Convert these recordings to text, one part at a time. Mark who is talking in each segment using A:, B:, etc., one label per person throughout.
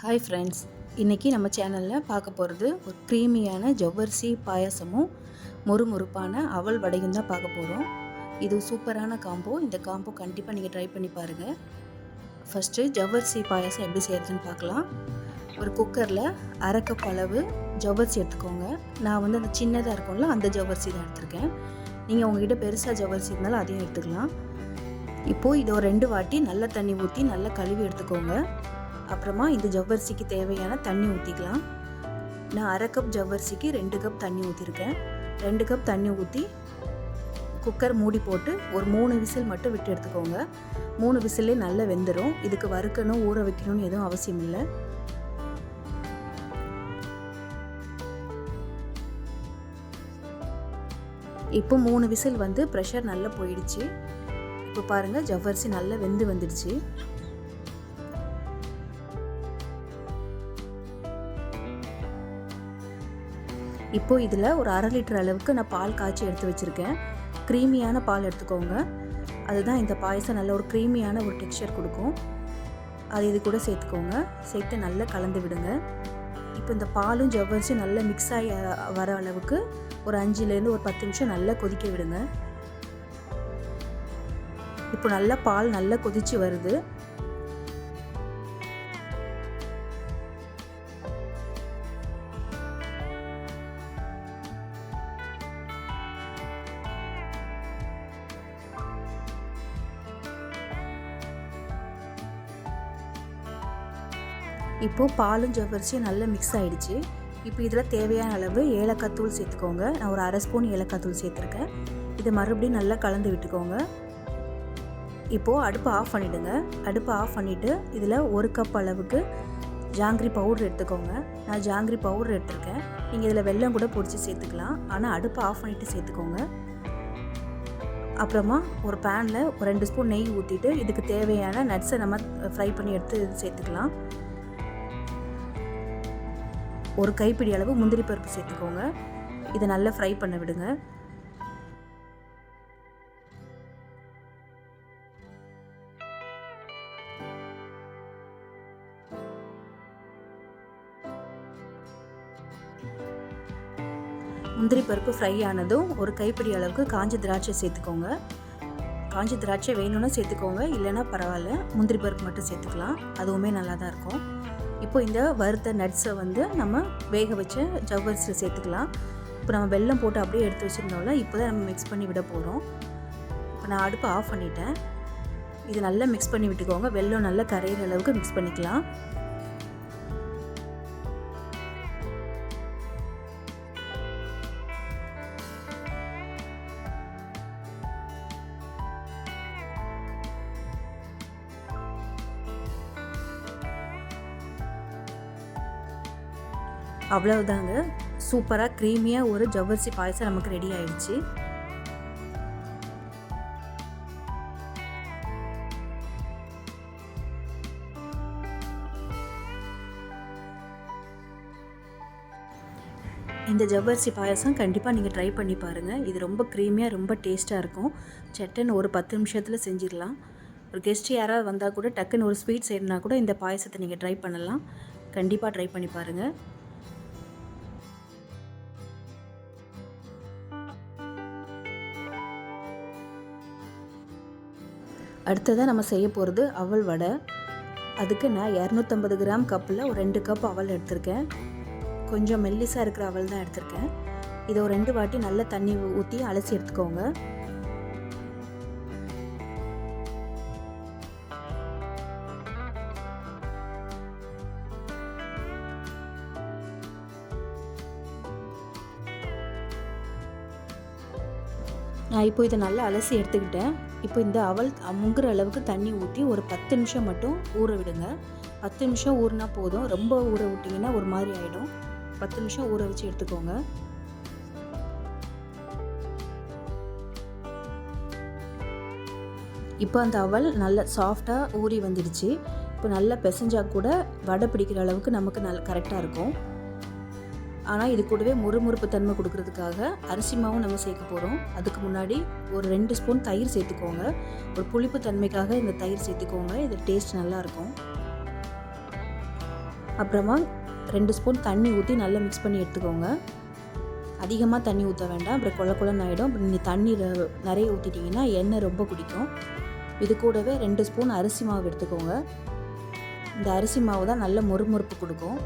A: Hi friends இன்றைக்கி நம்ம சேனலில் பார்க்க போகிறது ஒரு க்ரீமியான ஜவ்வரிசி பாயாசமும் மொறுமொறுப்பான அவல் வடையும் தான் பார்க்க போகிறோம் இது சூப்பரான காம்போ இந்த காம்போ கண்டிப்பாக நீங்கள் ட்ரை பண்ணி பாருங்கள் ஃபஸ்ட்டு ஜவ்வரிசி பாயாசம் எப்படி செய்கிறதுன்னு பார்க்கலாம். ஒரு குக்கரில் அரைக்கப் அளவு ஜவ்வரிசி எடுத்துக்கோங்க. நான் வந்து அந்த சின்னதாக இருக்கும்ல அந்த ஜவ்வரிசி தான் எடுத்திருக்கேன். நீங்கள் உங்ககிட்ட பெருசாக ஜவ்வரிசி இருந்தாலும் அதையும் எடுத்துக்கலாம். இப்போது இதை ஒரு ரெண்டு வாட்டி நல்ல தண்ணி ஊற்றி நல்லா கழுவி எடுத்துக்கோங்க. அப்புறமா இந்த ஜவ்வரிசிக்கு தேவையான தண்ணி ஊற்றிக்கலாம் நான் அரை கப் ஜவ்வரிசிக்கு ரெண்டு கப் தண்ணி ஊற்றிருக்கேன் ரெண்டு கப் தண்ணி ஊற்றி குக்கர் மூடி போட்டு ஒரு மூணு விசில் மட்டும் விட்டு எடுத்துக்கோங்க. மூணு விசிலே நல்லா வெந்துடும் இதுக்கு வறுக்கணும் ஊற வைக்கணும்னு எதுவும் அவசியம் இல்லை. இப்போ மூணு விசில் வந்து ப்ரெஷர் நல்லா போயிடுச்சு. இப்போ பாருங்கள் ஜவ்வரிசி நல்லா வெந்து வந்துடுச்சு. இப்போது இதில் ஒரு அரை லிட்டர் அளவுக்கு நான் பால் காய்ச்சி எடுத்து வச்சுருக்கேன். க்ரீமியான பால் எடுத்துக்கோங்க. அதுதான் இந்த பாயசம் நல்ல ஒரு க்ரீமியான ஒரு டெக்ஸ்சர் கொடுக்கும். அது இது கூட சேர்த்துக்கோங்க. சேர்த்து நல்லா கலந்து விடுங்க. இப்போ இந்த பாலும் ஜவ்வரிசியும் நல்லா மிக்ஸ் ஆகி வர அளவுக்கு ஒரு அஞ்சுலேருந்து ஒரு பத்து நிமிஷம் நல்லா கொதிக்க விடுங்க. இப்போ நல்லா பால் நல்லா கொதிச்சு வருது. இப்போது பாலும் ஜவ்வரிசியும் நல்லா மிக்ஸ் ஆகிடுச்சு இப்போ இதில் தேவையான அளவு ஏலக்காய் தூள் சேர்த்துக்கோங்க. நான் ஒரு அரை ஸ்பூன் ஏலக்காய் தூள் சேர்த்துருக்கேன். இதை மறுபடியும் நல்லா கலந்து விட்டுக்கோங்க. இப்போது அடுப்பை ஆஃப் பண்ணிவிடுங்க அடுப்பை ஆஃப் பண்ணிவிட்டு இதில் ஒரு கப் அளவுக்கு ஜாங்கிரி பவுடர் எடுத்துக்கோங்க. நான் ஜாங்கிரி பவுடர் எடுத்துருக்கேன். நீங்கள் இதில் வெல்லம் கூட பொடிச்சு சேர்த்துக்கலாம். ஆனால் அடுப்பை ஆஃப் பண்ணிவிட்டு சேர்த்துக்கோங்க. அப்புறமா ஒரு பேனில் ஒரு ரெண்டு ஸ்பூன் நெய் ஊற்றிட்டு இதுக்கு தேவையான நட்ஸை நம்ம ஃப்ரை பண்ணி எடுத்து சேர்த்துக்கலாம். ஒரு கைப்பிடி அளவு முந்திரி பருப்பு சேர்த்துக்கோங்க. இதை நல்லா ஃப்ரை பண்ண விடுங்க. முந்திரி பருப்பு ஃப்ரை ஆனதும் ஒரு கைப்பிடி அளவுக்கு காஞ்ச திராட்சை சேர்த்துக்கோங்க. காஞ்ச திராட்சை வேணும்னா சேர்த்துக்கோங்க இல்லைன்னா பரவாயில்ல. முந்திரி பருப்பு மட்டும் சேர்த்துக்கலாம். அதுவுமே நல்லா தான் இருக்கும். இப்போ இந்த வறுத்த நட்ஸை வந்து நம்ம வேக வச்ச ஜவ்வரிசியில் சேர்த்துக்கலாம். இப்போ நம்ம வெல்லம் போட்டு அப்படியே எடுத்து வச்சுருந்தோம்ல இப்போ தான் நம்ம மிக்ஸ் பண்ணி விட போகிறோம் இப்போ நான் அடுப்பை ஆஃப் பண்ணிட்டேன். இது நல்லா மிக்ஸ் பண்ணி விட்டுக்கோங்க. வெல்லம் நல்லா கரையிற அளவுக்கு மிக்ஸ் பண்ணிக்கலாம். அவ்வளவுதாங்க. சூப்பராக க்ரீமியாக ஒரு ஜவ்வரிசி பாயசம் நமக்கு ரெடி ஆயிடுச்சு. இந்த ஜவ்வரிசி பாயசம் கண்டிப்பாக நீங்கள் ட்ரை பண்ணி பாருங்கள் இது ரொம்ப க்ரீமியாக ரொம்ப டேஸ்ட்டாக இருக்கும். சட்டன் ஒரு பத்து நிமிஷத்தில் செஞ்சிடலாம். ஒரு கெஸ்ட் யாராவது வந்தால் கூட டக்குன்னு ஒரு ஸ்வீட் செய்யணுன்னா கூட இந்த பாயசத்தை நீங்கள் ட்ரை பண்ணலாம். கண்டிப்பாக ட்ரை பண்ணி பாருங்கள் அடுத்ததாக நம்ம செய்ய போகிறது அவல் வடை. அதுக்கு நான் இரநூத்தம்பது கிராம் கப்பில் ஒரு ரெண்டு கப் அவல் எடுத்திருக்கேன். கொஞ்சம் மெல்லிசாக இருக்கிற அவல் தான் எடுத்திருக்கேன். இதை ஒரு ரெண்டு வாட்டி நல்ல தண்ணி ஊற்றி அலசி எடுத்துக்கோங்க. நான் இப்போ இதை நல்லா அலசி எடுத்துக்கிட்டேன். இப்போ இந்த அவல் முங்குற அளவுக்கு தண்ணி ஊற்றி ஒரு பத்து நிமிஷம் மட்டும் ஊற விடுங்க. பத்து நிமிஷம் ஊறினா போதும். ரொம்ப ஊற விட்டிங்கன்னா ஒரு மாதிரி ஆகிடும் பத்து நிமிஷம் ஊற வச்சு எடுத்துக்கோங்க. இப்போ அந்த அவல் நல்ல சாஃப்டாக ஊறி வந்துடுச்சு. இப்போ நல்லா பிசைஞ்சா கூட வடை பிடிக்கிற அளவுக்கு நமக்கு நல்ல கரெக்டாக இருக்கும். ஆனால் இது கூடவே முறுமுறுப்பு தன்மை கொடுக்கறதுக்காக அரிசி மாவும் நம்ம சேர்க்க போகிறோம் அதுக்கு முன்னாடி ஒரு ரெண்டு ஸ்பூன் தயிர் சேர்த்துக்கோங்க. ஒரு புளிப்பு தன்மைக்காக இந்த தயிர் சேர்த்துக்கோங்க. இது டேஸ்ட் நல்லாயிருக்கும். அப்புறமா ரெண்டு ஸ்பூன் தண்ணி ஊற்றி நல்லா மிக்ஸ் பண்ணி எடுத்துக்கோங்க. அதிகமாக தண்ணி ஊற்ற வேண்டாம். அப்புறம் கொல கொலன்னு ஆகிடும் அப்புறம் நீங்கள் தண்ணி நிறைய ஊற்றிட்டிங்கன்னா எண்ணெய் ரொம்ப குடிக்கும். இது கூடவே ரெண்டு ஸ்பூன் அரிசி மாவு எடுத்துக்கோங்க. இந்த அரிசி மாவு தான் நல்ல மொறுமொறுப்பு கொடுக்கும்.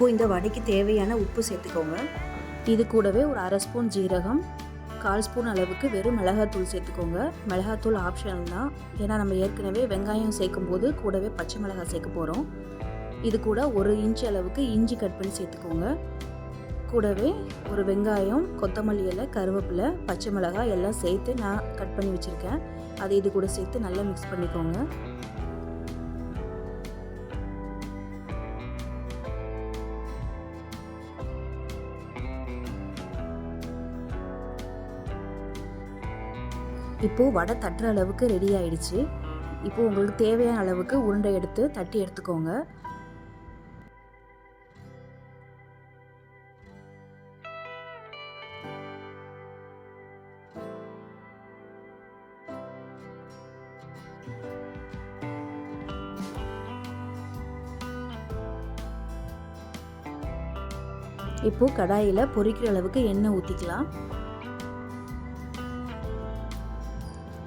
A: இப்போது இந்த வடைக்கு தேவையான உப்பு சேர்த்துக்கோங்க. இது கூடவே ஒரு அரை ஸ்பூன் ஜீரகம் கால் ஸ்பூன் அளவுக்கு வெறும் மிளகாத்தூள் சேர்த்துக்கோங்க. மிளகாத்தூள் ஆப்ஷனல் தான். ஏன்னா நம்ம ஏற்கனவே வெங்காயம் சேர்க்கும் போது கூடவே பச்சை மிளகாய் சேர்க்க போகிறோம் இது கூட ஒரு இன்ச் அளவுக்கு இஞ்சி கட் பண்ணி சேர்த்துக்கோங்க. கூடவே ஒரு வெங்காயம் கொத்தமல்லி இலை கருவேப்பிலை பச்சை மிளகாய் எல்லாம் சேர்த்து நான் கட் பண்ணி வச்சுருக்கேன். அதை இது கூட சேர்த்து நல்லா மிக்ஸ் பண்ணிக்கோங்க. இப்போது வடை தட்டுற அளவுக்கு ரெடி ஆயிடுச்சு. இப்போ உங்களுக்கு தேவையான அளவுக்கு உருண்டை எடுத்து தட்டி எடுத்துக்கோங்க. இப்போ கடாயில் பொரிக்கிற அளவுக்கு எண்ணெய் ஊற்றிக்கலாம்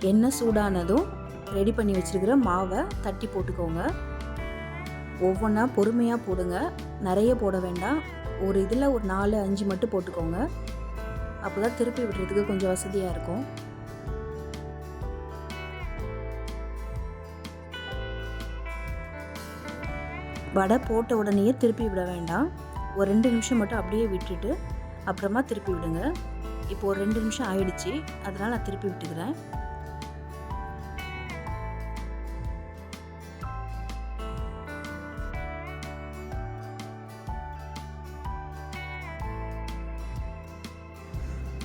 A: எண்ணெய் சூடானதும் ரெடி பண்ணி வச்சிருக்கிற மாவை தட்டி போட்டுக்கோங்க. ஒவ்வொன்றா பொறுமையாக போடுங்க. நிறைய போட வேண்டாம். ஒரு இதில் ஒரு நாலு அஞ்சு மட்டும் போட்டுக்கோங்க. அப்போ தான் திருப்பி விடுறதுக்கு கொஞ்சம் வசதியாக இருக்கும். வடை போட்ட உடனேயே திருப்பி விட வேண்டாம். ஒரு ரெண்டு நிமிஷம் மட்டும் அப்படியே விட்டுட்டு அப்புறமா திருப்பி விடுங்க. இப்போ ஒரு ரெண்டு நிமிஷம் ஆயிடுச்சு. அதனால் நான் திருப்பி விட்டுக்கிறேன்.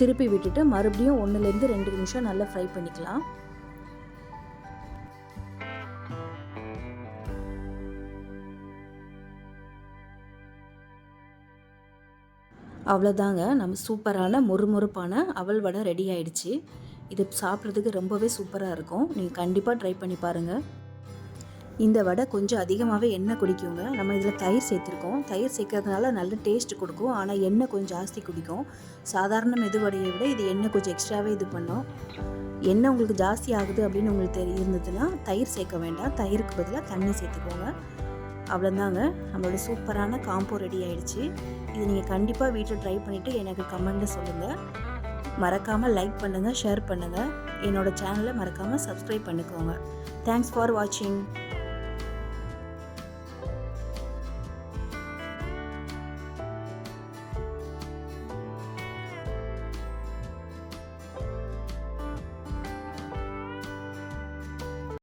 A: திருப்பி விட்டுட்டு மறுபடியும் ஒன்றுலேருந்து ரெண்டு நிமிஷம் நல்லா ஃப்ரை பண்ணிக்கலாம். அவ்வளோதாங்க. நம்ம சூப்பரான மொறுமொறுப்பான அவல் வடை ரெடி ஆயிடுச்சு. இது சாப்பிட்றதுக்கு ரொம்பவே சூப்பராக இருக்கும். நீங்கள் கண்டிப்பாக ட்ரை பண்ணி பாருங்கள் இந்த வடை கொஞ்சம் அதிகமாகவே எண்ணெய் குடிக்குங்க. நம்ம இதில் தயிர் சேர்த்துருக்கோம். தயிர் சேர்க்கறதுனால நல்ல டேஸ்ட் கொடுக்கும். ஆனால் எண்ணெய் கொஞ்சம் ஜாஸ்தி குடிக்கும். சாதாரண மெதுவடையை விட இது எண்ணெய் கொஞ்சம் எக்ஸ்ட்ராவே இது பண்ணும். எண்ணெய் உங்களுக்கு ஜாஸ்தி ஆகுது அப்படின்னு உங்களுக்கு தெரிய இருந்ததுன்னா தயிர் சேர்க்க வேண்டாம். தயிருக்கு பதிலாக தண்ணி சேர்த்துக்கோங்க. அவ்வளோதாங்க. நம்மளோட சூப்பரான காம்போ ரெடி ஆயிடுச்சு. இது நீங்கள் கண்டிப்பாக வீட்டில் ட்ரை பண்ணிவிட்டு எனக்கு கமெண்ட்டு சொல்லுங்கள் மறக்காமல் லைக் பண்ணுங்கள் ஷேர் பண்ணுங்கள் என்னோடய சேனலை மறக்காமல் சப்ஸ்கிரைப் பண்ணிக்கோங்க. தேங்க்ஸ் ஃபார் வாட்சிங்